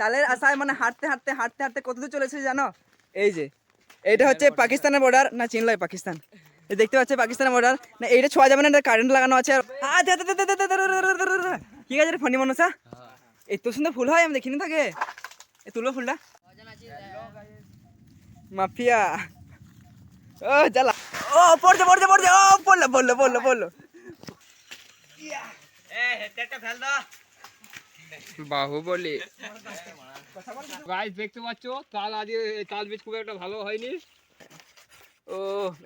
তালের আশায় মানে হাঁটতে হাঁটতে হাঁটতে হাঁটতে কতদূর চলেছে জানো এই যে এটা হচ্ছে পাকিস্তানের বর্ডার না চিনল পাকিস্তান দেখতে পাচ্ছি পাকিস্তানের বর্ডার না এইটা ছোঁয়া যাবে না এটা কারেন্ট লাগানো আছে কি আছে ফনি মনসা এত সুন্দর ফুল হয় আমি দেখিনি থাকে এ তুলো ফুলটা মাফিয়া ও জালা ও পড়ছে পড়ছে পড়ছে ও পড়ল পড়ল পড়ল পড়ল ফেল দাও বাহুবলি। গাইস দেখতে পাচ্ছ তাল আজ তাল বীজ খুব একটা ভালো হয়নি। ও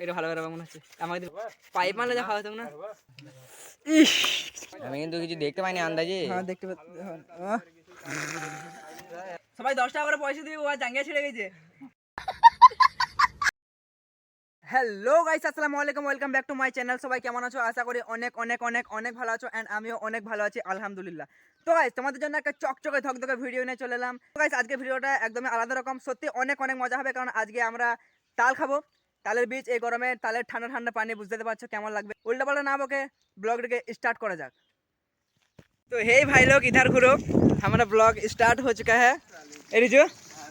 এটা ভালো করে মনে হচ্ছে। আমাকে পাইপ মারলে যা খাওয়া না। আমি কিন্তু কিছু দেখতে পাইনি আন্দাজে। হ্যাঁ দেখতে সবাই দশ টাকা করে পয়সা দিয়ে ও জাঙ্গিয়া ছেড়ে গেছে। হ্যালো গাইস আসসালামু আলাইকুম welcome back to my channel সবাই কেমন আছো? আশা করি অনেক অনেক অনেক অনেক ভালো আছো অ্যান্ড আমিও অনেক ভালো আছি আলহামদুলিল্লাহ। তো গাইস তোমাদের জন্য একটা চকচকে ধকধকে ভিডিও নিয়ে চলে এলাম তো গাইস আজকে ভিডিওটা একদমই আলাদা রকম সত্যি অনেক অনেক মজা হবে কারণ আজকে আমরা তাল খাবো তালের বীজ এই গরমে তালের ঠান্ডা ঠান্ডা পানি বুঝতে পারছো কেমন লাগবে উল্টা পাল্টা না বকে ব্লগটাকে স্টার্ট করা যাক तो हे भाई लोग इधर घुरो हमारा ब्लॉग स्टार्ट हो चुका है ए रिजू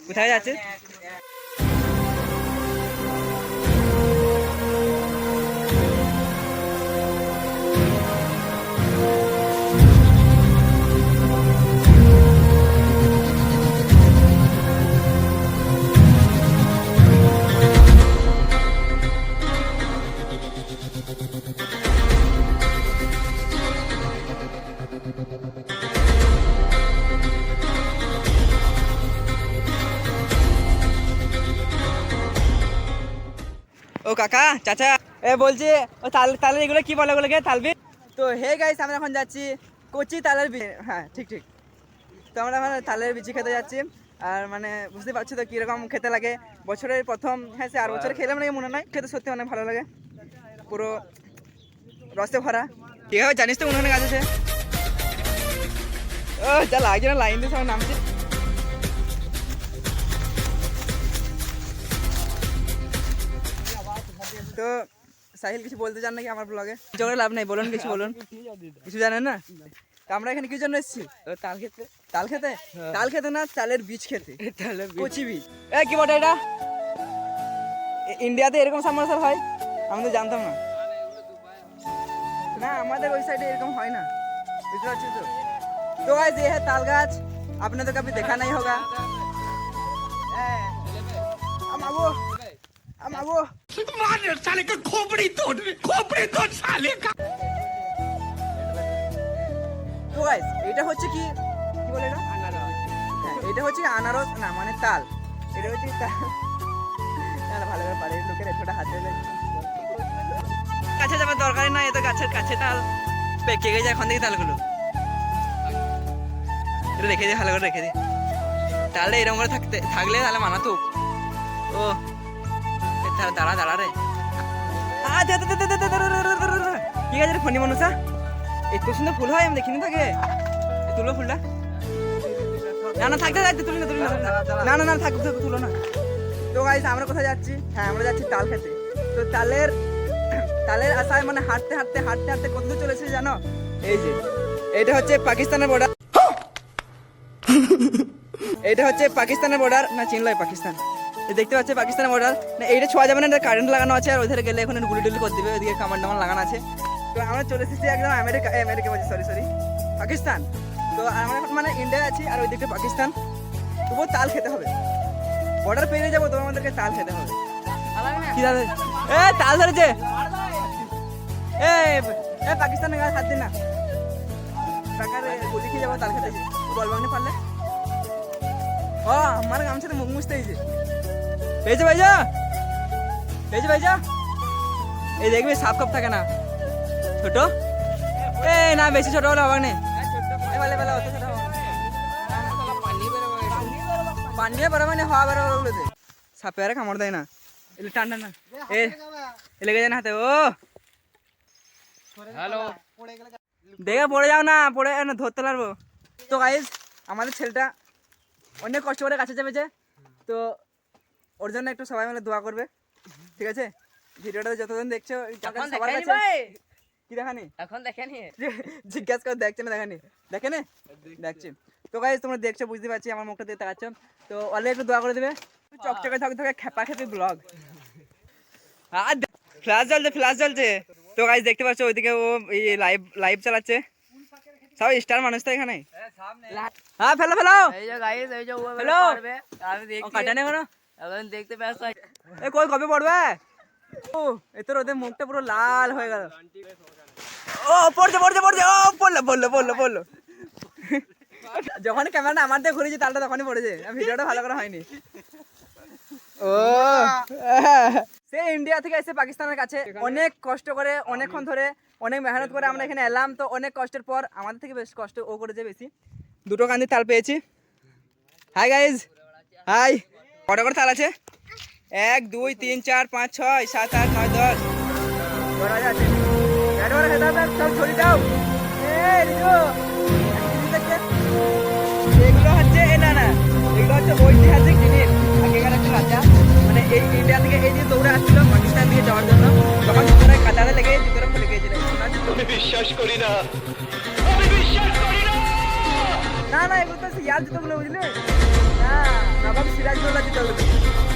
কোথায় যাচ্ছে কাকা, চাচা। এ, বলছি, ও তাল তালের এগুলো কি বলে ওগুলোকে? তালবি? তো হে গাইস আমরা এখন যাচ্ছি কচি তালের হ্যাঁ ঠিক ঠিক। তো আমরা মানে তালের বিচি খেতে যাচ্ছি। আর মানে বুঝতে পারছ তো কীরকম খেতে লাগে? বছরের প্রথম হ্যাঁ সে আর বছর খেলাম নাকি মনে নয় খেতে সত্যি অনেক ভালো লাগে। পুরো রসে ভরা। আছে জানিস তো উনুনে গাছ আছে ও, যা লাগছে না লাইন দিয়ে সব নামছে। তো সাহিল কিছু বলতে চান নাকি আমার ব্লগে কিছু করে লাভ নাই বলুন কিছু বলুন। কিছু জানেন না? তো আমরা এখানে কি জন্য এসেছি? তাল খেতে। তাল খেতে? হ্যাঁ। তাল খেতে না তালের বীজ খেতে। কচি বীজ। এ কি বটে এটা? ইন্ডিয়াতে এরকম সাবমার্সাল হয়? আমি তো জানতাম না। না আমাদের ওই সাইডে এরকম হয় না। বুঝতে তো? তো এ হ্যাঁ তাল গাছ। আপনাদের কবি দেখা নাই হোগা। হ্যাঁ। আমাবো আমাবো कभी देखा नहीं होगा ए, हम आबो हम आबो তো গাইস এটা হচ্ছে কি কি বলে এটা হ্যাঁ, এটা হচ্ছে আনারস না মানে তাল এটা হচ্ছে তাল না না, ভালো করে পারে লোকের এতটা হাতে দেয় কাছে যাবার দরকারই নাই এত গাছের কাছে তাল পেকে গেছে এখন থেকে তালগুলো এটা রেখে দিই ভালো করে রেখে দিই তাহলে এরকম করে থাকতে থাকলে তাহলে মানাতো ও তারা দাঁড়া দাঁড়া রে কি আছে রে ফোনি মানুষ এত সুন্দর ফুল হয় আমি দেখিনি থাকে তুলো ফুলটা না না থাকতে থাকতে তুলি না তুলি না না না না থাকতে তুলো না তো গাইজ আমরা কোথায় যাচ্ছি হ্যাঁ আমরা যাচ্ছি তাল খেতে তো তালের তালের আশায় মানে হাঁটতে হাঁটতে হাঁটতে হাঁটতে কত দূর চলেছে জানো এই যে এটা হচ্ছে পাকিস্তানের বর্ডার এটা হচ্ছে পাকিস্তানের বর্ডার না চিনলয় পাকিস্তান দেখতে পাচ্ছে পাকিস্তানের বর্ডার না, এইটা ছোঁয়া যাবে না, এটা কারেন্ট লাগানো আছে, আর ওইধারে গেলে এখন গুলি টুলি করে দেবে, ওইদিকে কামান টামান লাগানো আছে। তো আমরা চলে এসেছি একদম আমেরিকা আমেরিকা বলছি সরি সরি পাকিস্তান। তো আমরা এখন মানে ইন্ডিয়া আছি, আর ওই দিকটা পাকিস্তান। তবুও তাল খেতে হবে। বর্ডার পেরিয়ে যাব তো আমাদেরকে তাল খেতে হবে। কি দাদা এ, তাল ধরেছে। এ পাকিস্তানের গায়ে হাত দিন না। টাকার গুলি খেয়ে যাব, তাল খেতে বল ভাঙতে পারলে? ও, আমার গামছাতে মুখ মুছতে হয়েছে। পেয়েছে ভাইজা। পেয়েছে ভাইজা। এই দেখবি সাপ কাপ থাকে না। ছোট? এ না বেশি ছোট হলে হবে না। এ ভালো ভালো অত ছোট হবে না। পানি বেরোবে না হওয়া বেরোবে ওগুলোতে সাপে আরে কামড় দেয় না। এলে টান না। এ লেগে যায় না হাতে ও। হ্যালো। দেখে পড়ে যাও না পড়ে না ধরতে পারব। তো গাইজ আমাদের ছেলেটা অনেক কষ্ট করে কাছে চেপেছে। তো ওর জন্য একটু সবাই মিলে দোয়া করবে। ঠিক আছে? ভিডিওটা যতদিন দেখছ সবার কাছে কি দেখানি? এখন দেখেনি? জিজ্ঞাসা করে দেখছে না দেখানি? দেখে নে? দেখছি। তো গাইজ তোমরা দেখছ বুঝতে পারছি আমার মুখটা দিয়ে তাকাচ্ছ। তো অলরেডি একটু দোয়া করে দেবে। চকচকে থাক থাকে খেপা খেপি ব্লগ আর ফ্ল্যাশ জ্বলছে ফ্ল্যাশ জ্বলছে তো গাইজ দেখতে পাচ্ছ ওইদিকে ও এই লাইভ লাইভ চালাচ্ছে। সব স্টার মানুষ তো এখানে। হ্যাঁ ফেলো ফেলো। এই যে গাইস এই যে ও? পারবে। আমি দেখছি। কাটানে কেন এখন দেখতে ব্যস্ত এ, কই, কবে পড়বে? ও, এ তোর ওদের মুখটা পুরো লাল হয়ে গেল। ও, পড়ছে পড়ছে পড়ছে। ও, পড়ল পড়ল পড়ল পড়ল। যখন ক্যামেরাটা আমার দিয়ে ঘুরেছি, তালটা তখনই পড়েছে। ভিডিওটা ভালো করে হয়নি। ও, সে ইন্ডিয়া থেকে এসে পাকিস্তানের কাছে অনেক কষ্ট করে, অনেকক্ষণ ধরে, অনেক মেহনত করে আমরা এখানে এলাম। তো অনেক কষ্টের পর, আমাদের থেকে বেশ কষ্ট ও করেছে বেশি। দুটো কান্দি তাল পেয়েছি। হাই গাইজ হাই কটা করে তাল আছে? এক দুই তিন চার পাঁচ ছয় সাত আট নয় দশ? এগুলো হচ্ছে এ না না এগুলো হচ্ছে ঐতিহাসিক জিনিস। আগেকার একটা রাজা মানে এই ইন্ডিয়া থেকে এই যে দৌড়ে আসছিল পাকিস্তান দিয়ে যাওয়ার জন্য তখন জুতোটা লেগে জুতোটা খুলে গিয়েছিল। আমি বিশ্বাস করি না। আমি বিশ্বাস করি না। না না এগুলো তো ইয়ার জুতোগুলো বুঝলি। নবাব সিরাজদৌল্লা জুতোগুলো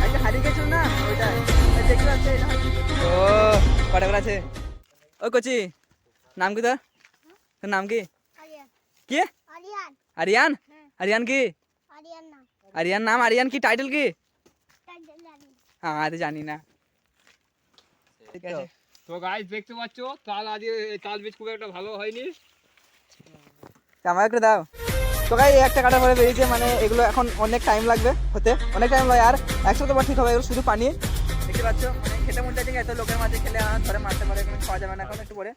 আজকে হারিয়ে গেছিল না ওইটাই দেখতে পাচ্ছি ও কটা করে আছে ও কচি নাম কি তোর? তোর নাম কি? আরিয়ান। কি? আরিয়ান। আরিয়ান? কি? আরিয়ান নাম। আরিয়ান কি? টাইটেল কি? হ্যাঁ তো জানি না। ঠিক আছে। তো গাইস দেখতে পাচ্ছ তাল আজ তাল বীজ খুব একটা ভালো হয়নি। আমাকে একটু দাও। তো গাই একটা কাটা পরে বেরিয়েছে মানে এগুলো এখন অনেক টাইম লাগবে হতে অনেক টাইম লাগে আর একসাথে বার ঠিক হবে এগুলো শুধু পানি দেখতে পাচ্ছ মানে খেতে মন চাইছে এত লোকের মাঝে খেলে আর ধরে মারতে পারে কোনো খাওয়া যাবে না এখন একটু পরে।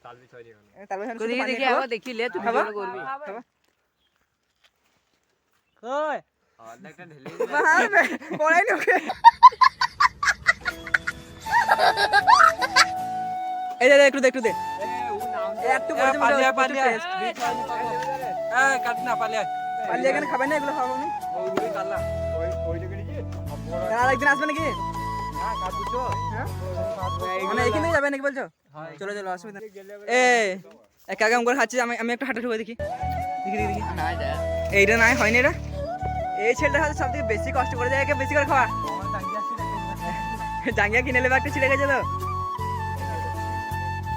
তারপরে দেখি। আবার দেখি লে তুই খাবা? করবি? কই? মারবে, পড়াই নি ওকে। এই দে, দে, একটু দে একটু দে একটু পড়েছে বলে একটু taste। পারলে এখানে খাবে না, এগুলো খাব আমি। আর একদিন আসবে নাকি? হ্যাঁ? মানে এখানে যাবে নাকি বলছো? চলো চলো, অসুবিধা। এ এক আগে করে খাচ্ছি, আমি আমি একটু হাঁটা ঢুকে দেখি। দেখি দেখি দেখি। এইটা নাই, হয়নি এটা। এই ছেলেটা হয়তো সব থেকে বেশি কষ্ট করে যায় বেশি করে খাওয়া। জাঙ্গিয়া কিনে নেবে একটা, ছিঁড়ে গেছে তো।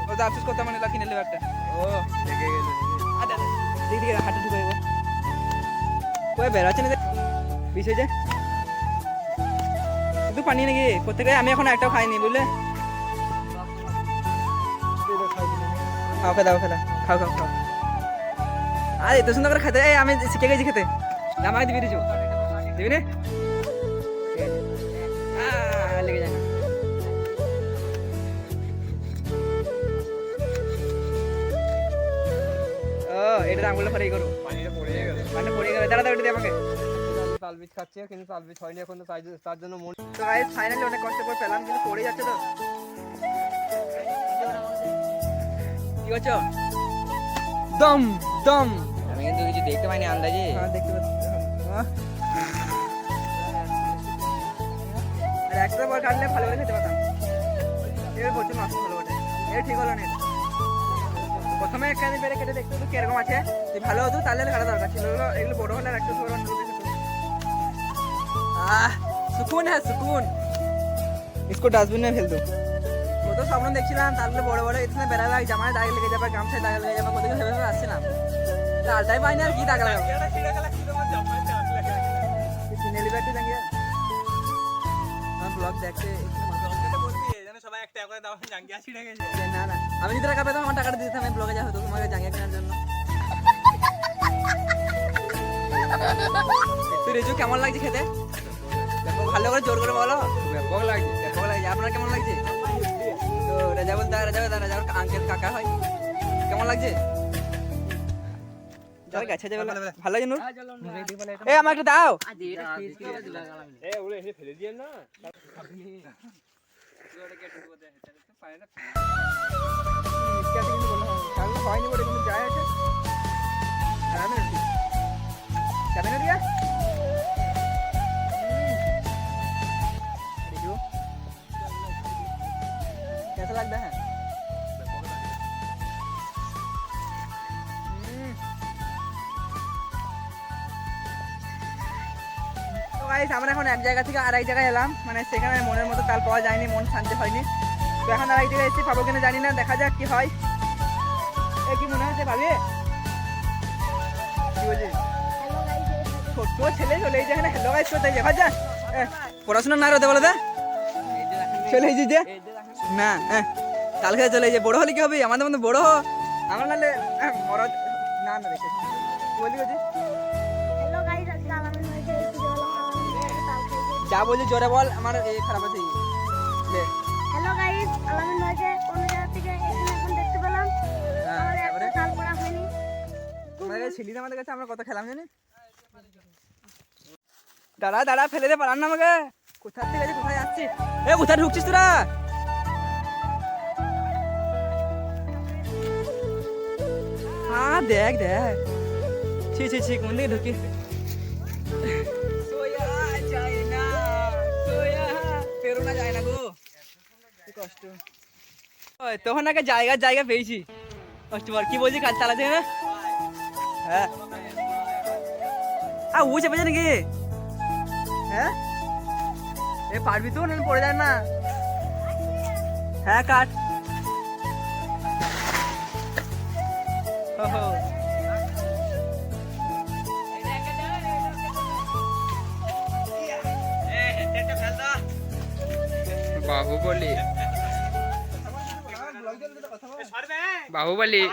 ও তো আফসোস করতে মানে কিনে নেবে একটা। ও লেগে গেছে। আচ্ছা দিদি হাঁটে ঢুকে কই বেরোচ্ছে না বিষ হয়েছে? শুধু পানি নাকি? প্রত্যেকে, আমি এখন একটাও খাইনি, বুঝলে? খাও খেদাও খেদা। খাও খাও খাও। আর, এত সুন্দর করে খেতে। আমি শিখে গেছি খেতে। আমাকে দিবি দিছু দিবি না? এটা আঙুলে ফরাই করো দাঁড়া আমাকে। খাচ্ছে কিন্তু হয়নি এখন তো তার জন্য মন গাইস ফাইনালি অনেক কষ্ট করে পেলাম কিন্তু পড়ে যাচ্ছে তো। কি করছ? দম দম। আমি কিন্তু কিছু দেখতে পাইনি আন্দাজে। হ্যাঁ দেখতে পাচ্ছি। হ্যাঁ। একটা কাটলে ভালো করে খেতে পারতাম। এবার প্রচুর মাছ ভালো ঠিক হলো না। প্রথমে একখানে কেটে দেখতে কীরকম আছে। ভালো হতো তাহলে কাটা দরকার ছিল এগুলো এগুলো বড় হলে আর একটু ছোট হলে আহ সুকুন হ্যাঁ সুকুন इसको डस्टबिन में फेल दो ও তো স্বপ্ন দেখছিলাম তাহলে বড় বড় এখানে বেড়াবে আর জামায় দাগ লেগে যাবে গামছায় দাগ লেগে যাবে কোথাও ভেবে ভেবে আসছিলাম লালটাই পাইনি আর কি দাগ লাগাবো কিনে নিবে একটু জাঙ্গিয়া আমার ব্লগ দেখতে না না আমি যদি টাকা পেতাম আমার টাকাটা দিতে আমি ব্লগে যা হতো তোমাকে জাঙ্গিয়া কেনার জন্য তুই রেজু কেমন লাগছে খেতে? দেখো ভালো করে জোর করে বলো। ব্যাপক লাগছে ব্যাপক লাগছে। আপনার কেমন লাগছে? তো রাজা বলতে রাজা বলতে রাজা আঙ্কেল কাকা হয়। কেমন লাগছে? ভালো লাগছে নূর? এ আমার একটা দাও। এ ওরে ফেলে দিয়ে না। হয়নি বলে কিন্তু যায় আছে। যাবে না যাবে না রিয়া रिजू कैसा लगता है हम्म। গাইস আমরা এখন এক জায়গা থেকে আরেক জায়গায় এলাম মানে সেখানে মনের মতো তাল পাওয়া যায়নি মন শান্তি হয়নি তো এখন আরেক জায়গায় এসেছি পাবো কিনা জানি না দেখা যাক কি হয় এ কি মনে হচ্ছে ভাবি কি বলছিস ছেলে চলে এই যেখানে হ্যালো গাইস করতে যে ভাজা পড়াশোনা না রতে বলে দে। চলে এই যে না হ্যাঁ কালকে চলে এই যে বড় হলে কি হবে? আমাদের মধ্যে বড় হ। আমার আহ, বড় না না দেখে। বলি যা বলছি জোরে বল আমার এই খারাপ আছে। হ্যালো গাইস আলামিন জায়গা থেকে এখানে এখন দেখতে পেলাম। হ্যাঁ আমাদের একটা তাল পড়া হয়নি। ছিলি আমাদের কাছে আমরা কত খেলাম জানি দাঁড়া দাঁড়া, ফেলে দে পারান না আমাকে। কোথা থেকে কোথায় যাচ্ছি এ, কোথায় ঢুকছিস তোরা? হ্যাঁ দেখ দেখ। ছি ছি ছি, কোন দিকে ঢুকি সোয়া যায় সোয়া। পেরোনা যায় না গো। কষ্ট। তখন আগে জায়গা জায়গা পেয়েছি। কাস্টমার কি বলছি কাজ চালাতে হ্যাঁ? আ ও চেপেছে নাকি? হ্যাঁ? এ পারবি তো? না পড়ে যায় না। হ্যাঁ কাট। বাহুবলী। বাহুবলী।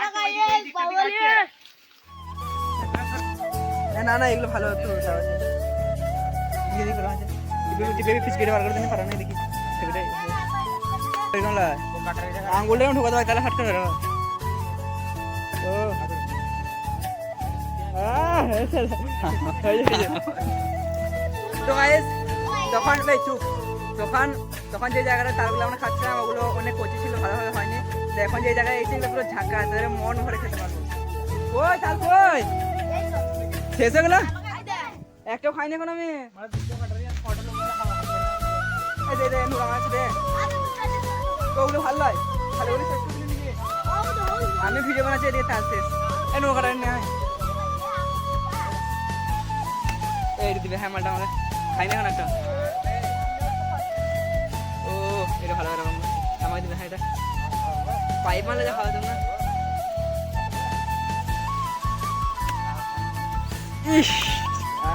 না, না এগুলো ভালো হতো। দিয়ে করা আছে। টিপে- টিপে কেটে দেখি লাগে। আঙুলটা এরকম ঢোকাতে তাহলে হাট করে ও। তো guys, তখন ভাই চুপ তখন তখন যে জায়গাটা তারগুলো আমরা খাচ্ছিলাম ওগুলো অনেক কচি ছিল ভালোভাবে হয়নি তো এখন যে জায়গায় এসে পুরো ঝাঁকা তাহলে মন ভরে খেতে পারব কই কই শেষ হয়ে গেলো একটাও খাইনি এখন আমি। এই দে ওগুলো ভালো ভালো ওগুলো শেষ করে আমি ভিডিও বানাচ্ছি এদিকে তার শেষ। এই নৌকা কাটা নিয়ে এই দিবে হ্যাঁ মালটা আমাকে খাই না এখন একটা। ও, এটা ভালো এরকম আমাকে দিবে হ্যাঁ এটা। পাইপ মারলে যা খাওয়া না। ইস।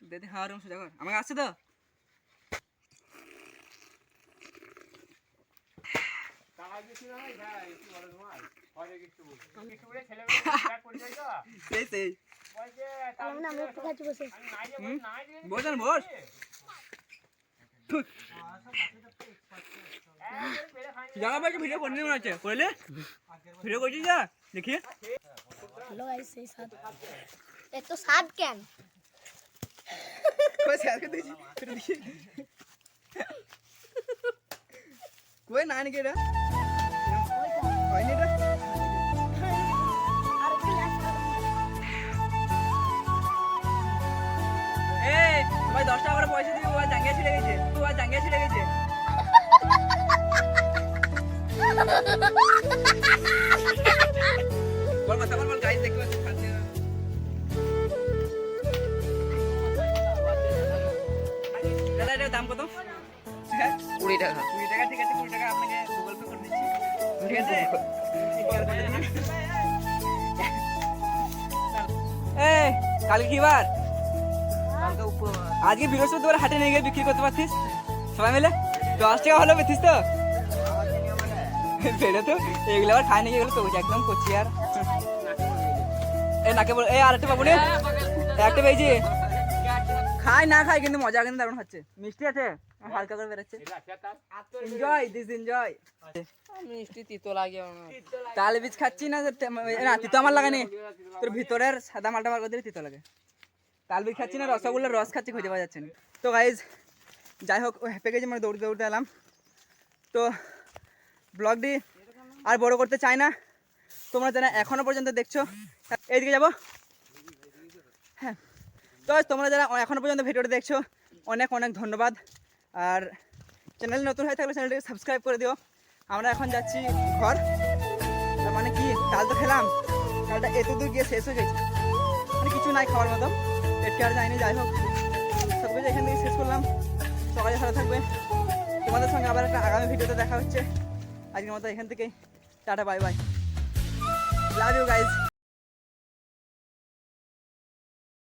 দে দে হ্যাঁ রুম সোজা কর। আমাকে আসছে তো? সেই সেই। আলামিন আমি একটু খাচ্ছি বসে। বস জায়গা পাইছি ভিডিও মনে হচ্ছে। করলে ভিডিও করছিস যা, দেখি। এত সাত কেন? কই না নাকি এটা হয়নি এটা ভাই দশ টাকা করে পয়সা দিবি ও আর জাঙ্গিয়া ছিঁড়ে গেছে ও আর জাঙ্গিয়া ছিঁড়ে গেছে বল কথা বল বল গাইস দেখতে পাচ্ছি দাদা এটার দাম কত? হ্যাঁ কুড়ি টাকা। কুড়ি টাকা ঠিক আছে কুড়ি টাকা আপনাকে গুগল পে করে দিচ্ছি। ঠিক আছে? এই কালকে কি বার? আজকে বৃহস্পতিবার হাটে নিয়ে গিয়ে বিক্রি করতে পারতিস? সবাই মিলে? দশ টাকা হলো পেতিস তো? বেড়ে তো এগুলো আবার খাই নিয়ে গেলো তো? একদম করছি আর। এ নাকে বল এই আরেকটা পাবো রে একটা পেয়েছি। খাই না খাই কিন্তু মজা কিন্তু দারুণ হচ্ছে। মিষ্টি আছে? হালকা করে বেরোচ্ছে। এনজয় দিস এনজয় মিষ্টি তিতো লাগে তাল বীজ খাচ্ছি না যে তে- না তিতো আমার লাগে নি। তোর ভিতরের সাদা মালটা বার করে দিলে তিতো লাগে। তাল বীজ খাচ্ছি না রসগোল্লার রস খাচ্ছি খুঁজে পাওয়া যাচ্ছে না। তো গাইজ যাই হোক হেঁপে গেছি মানে দৌড়তে দৌড়তে এলাম। তো ব্লগটি আর বড় করতে চাই না। তোমরা যারা এখনও পর্যন্ত দেখছ এইদিকে যাব। হ্যাঁ তো তোমরা যারা এখনও পর্যন্ত ভিডিওটা দেখছ, অনেক অনেক ধন্যবাদ। আর চ্যানেল নতুন হয়ে থাকলে চ্যানেলটিকে সাবস্ক্রাইব করে দিও। আমরা এখন যাচ্ছি ঘর। মানে কি? কাল তো খেলাম। কালটা এত দূর গিয়ে শেষ হয়ে গেছে। মানে কিছু নাই খাওয়ার মতো। পেটকে আর যায়নি, যাই হোক। সব কিছু এখান থেকে শেষ করলাম। সকালে ভালো থাকবে। তোমাদের সঙ্গে আবার একটা আগামী ভিডিওতে দেখা হচ্ছে। আজকের মতো এখান থেকেই। Tata, bye bye. Love you guys